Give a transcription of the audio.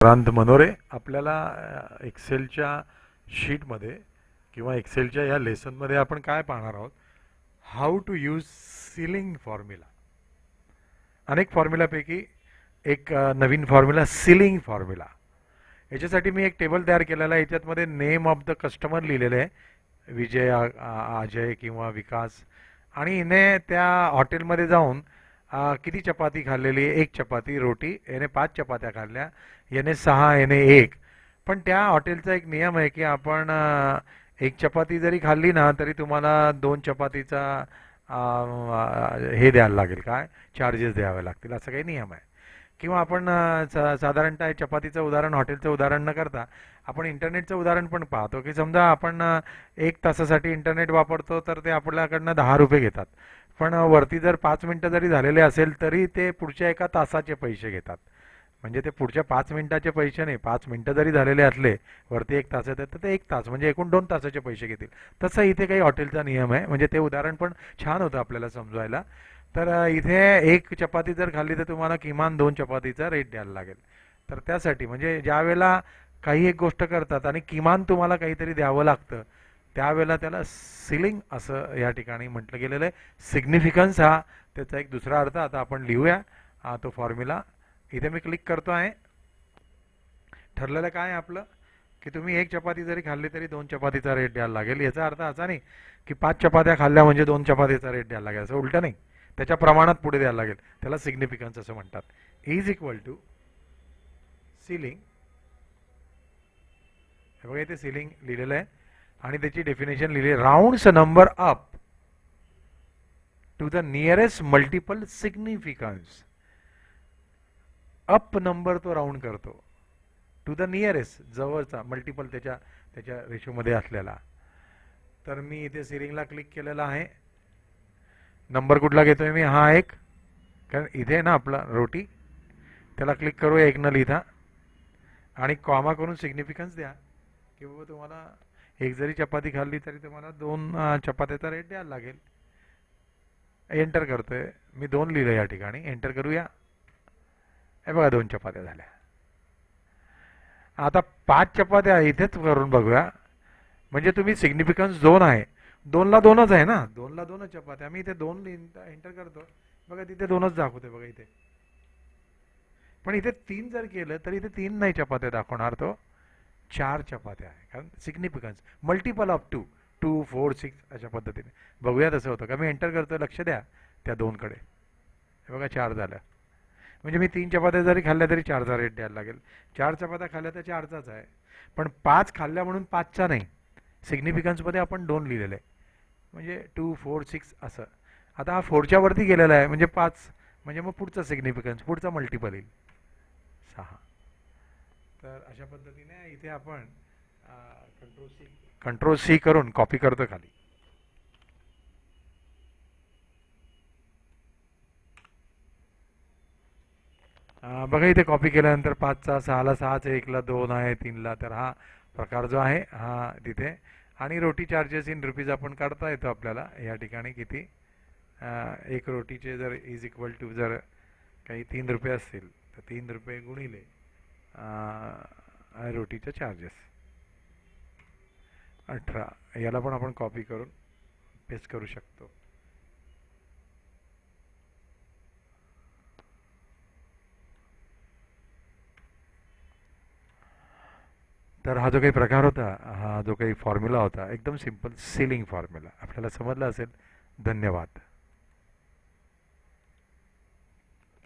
प्रांत मनोरे आपल्याला एक्सेलच्या शीटमध्ये किंवा एक्सेलच्या या लेसनमध्ये आपण काय पाहणार आहोत? How to use ceiling formula अनेक फॉर्म्युलापैकी एक नवीन फॉर्म्युला सिलिंग फॉर्म्युला याच्यासाठी मी एक टेबल तयार केलेला आहे. याच्यातमध्ये नेम ऑफ द कस्टमर लिहिलेले आहे. विजय अजय किंवा विकास. आणि हिने त्या हॉटेलमध्ये जाऊन किती चपाती खाल्लेली एक चपाती रोटी याने पाच चपात्या खाल्ल्या याने सहा याने एक. पण त्या हॉटेलचा एक नियम आहे की आपण एक चपाती जरी खाल्ली ना तरी तुम्हाला दोन चपातीचा हे द्यायला लागेल. काय? चार्जेस द्यावे लागतील. असं काही नियम आहे. किंवा आपण सा- साधारणतः चपातीचं उदाहरण हॉटेलचं उदाहरण न करता आपण इंटरनेटचं उदाहरण पण पाहतो की समजा आपण एक तासासाठी इंटरनेट वापरतो तर ते आपल्याकडनं दहा रुपये घेतात. पण वरती जर पाच मिनटं जरी झालेले असेल तरी ते पुढच्या एका तासाचे पैसे घेतात. म्हणजे ते पुढच्या पाच मिनिटाचे पैसे नाही पाच मिनटं जरी झालेले असले वरती एक तास येतात तर ते एक तास म्हणजे एकूण दोन तासाचे पैसे घेतील. तसं इथे काही हॉटेलचा नियम आहे म्हणजे ते उदाहरण पण छान होतं आपल्याला समजवायला तर इथे एक चपाती जर खाल्ली तर तुम्हाला किमान दोन चपातीचा रेट द्यायला लागेल. तर त्यासाठी म्हणजे ज्या वेळेला काही एक गोष्ट करतात आणि किमान तुम्हाला काहीतरी द्यावं लागतं त्यावेळेला त्याला सिलिंग असं या ठिकाणी म्हटलं गेलेलं आहे. सिग्निफिकन्स हा त्याचा एक दुसरा अर्थ आता आपण लिहूया. हा तो फॉर्म्युला इथे मी क्लिक करतो आहे. ठरलेलं काय आहे आपलं? की तुम्ही एक चपाती जरी खाल्ली तरी दोन चपातीचा रेट द्यायला लागेल. याचा अर्थ असा नाही की पाच चपात्या खाल्ल्या म्हणजे दोन चपातीचा रेट द्यायला लागेल. असं उलटं नाही. त्याच्या प्रमाणात पुढे द्यायला लागेल. त्याला सिग्निफिकन्स असं म्हणतात. इज इक्वल टू सिलिंग हे बघा इथे सिलिंग लिहिलेलं आहे. आणि त्याची डेफिनेशन लिहिली rounds number up to the nearest multiple significance up number तो राऊंड करतो. टू द नियरेस्ट जवळचा मल्टिपल त्याच्या त्याच्या रेशोमध्ये असलेला. तर मी इथे सिरिंगला क्लिक केलेला आहे. नंबर कुठला घेतोय मी? हा एक. कारण इथे आहे ना आपला रोटी. त्याला क्लिक करूया एक न लिहिता. आणि कॉमा करून सिग्निफिकन्स द्या. की बाबा तुम्हाला एक जरी चपाती खाल्ली तरी तुम्हाला दोन चपात्याचा रेट द्यायला लागेल. एंटर करतोय. मी दोन लिहिलं या ठिकाणी. एंटर करूया. हे बघा दोन चपात्या झाल्या. आता पाच चपात्या इथेच करून बघूया. म्हणजे तुम्ही सिग्निफिकन्स दोन आहे. दोनला दोनच आहे ना? दोनला दोनच चपात्या. मी इथे दोन एंटर करतो. बघा तिथे दोनच दाखवते बघा इथे. पण इथे तीन जर केलं तर इथे तीन नाही चपात्या दाखवणार तो. चार चपात्या आहे. कारण significance multiple of two two four six अशा पद्धतीने. बघूया तसं होतं का? मी एंटर करतो लक्ष द्या. त्या दोनकडे हे बघा चार झाल्या. म्हणजे मी तीन चपात्या जरी खाल्ल्या तरी चारचा रेट द्यायला लागेल. चार चपात्या खाल्ल्या तर चारचाच आहे. पण पाच खाल्ल्या म्हणून पाचचा नाही. सिग्निफिकन्समध्ये आपण दोन लिहिलेलं आहे. म्हणजे टू फोर सिक्स असं. आता हा फोरच्या वरती गेलेला आहे. म्हणजे पाच. म्हणजे मग पुढचा सिग्निफिकन्स पुढचा मल्टिपल येईल. सहा. तर अशा पद्धतीने इथे आपण कंट्रोल सी कंट्रोल सी करून कॉपी करतो खाली. बघा इथे कॉपी केल्यानंतर पाचचा सहाला सहाच एकला दोन आहे तीनला. तर हा प्रकार जो आहे हा तिथे. आणि रोटी चार्जेस इन रुपीज आपण काढता येतो आपल्याला. या ठिकाणी किती? एक रोटीचे जर इज इक्वल टू जर काही तीन रुपये असतील तर तीन रुपये गुणिले आय रोटीचे चार्जेस अठरा. याला पण आपण कॉपी करून पेस्ट करू शकतो. तर हा जो काही प्रकार होता हा जो काही फॉर्म्युला होता एकदम सिंपल सिलिंग फॉर्म्युला आपल्याला समजला असेल. धन्यवाद.